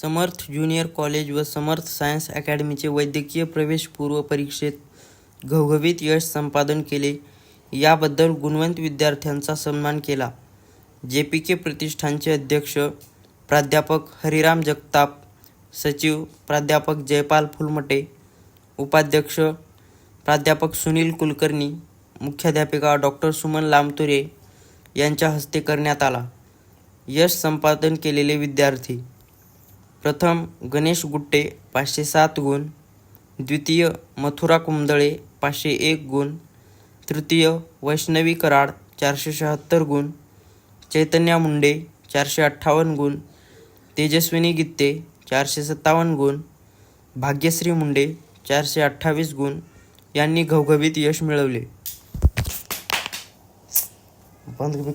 समर्थ junior college व समर्थ science अकॅडमीचे वैद्यकीय प्रवेशपूर्व परीक्षेत घवघवीत यश संपादन केले. याबद्दल गुणवंत विद्यार्थ्यांचा सन्मान केला. जे पी के प्रतिष्ठानचे अध्यक्ष प्राध्यापक हरिराम जगताप सचिव प्राध्यापक जयपाल फुलमटे उपाध्यक्ष प्राध्यापक सुनील कुलकर्णी मुख्याध्यापिका डॉक्टर सुमन लामतुरे यांच्या हस्ते करण्यात आला. यश संपादन केलेले विद्यार्थी प्रथम गणेश गुट्टे पाचशे सात गुण द्वितीय मथुरा कुंदळे पाचशे एक गुण तृतीय वैष्णवी कराड चारशे शहात्तर गुण चैतन्या मुंडे चारशे अठ्ठावन्न गुण तेजस्विनी गित्ते चारशे सत्तावन्न गुण भाग्यश्री मुंडे चारशे अठ्ठावीस गुण यांनी घवघवीत यश मिळवले. बंद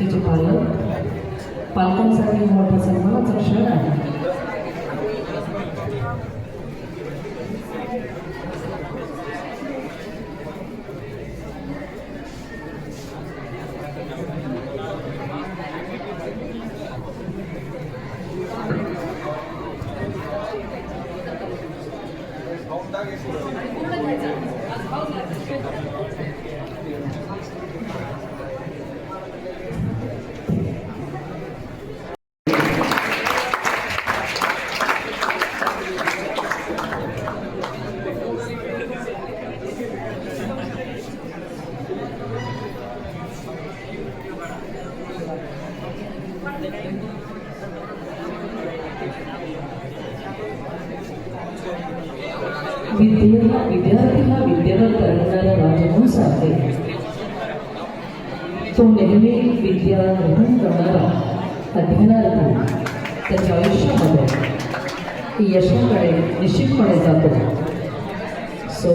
तिचे पालक पालकांसाठी मोठा सन्मानाचा क्षण आहे विद्या विद्यार्थी हा करणारा राजहंस आहे तो नेहमी विद्या ग्रहण करणारा अध्ययनार्थी त्याच्या आयुष्यामध्ये यशाकडे निश्चितपणे जातो. So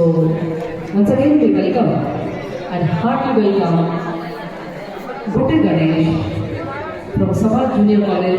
once again we welcome and heartily profesor Junior Moreno.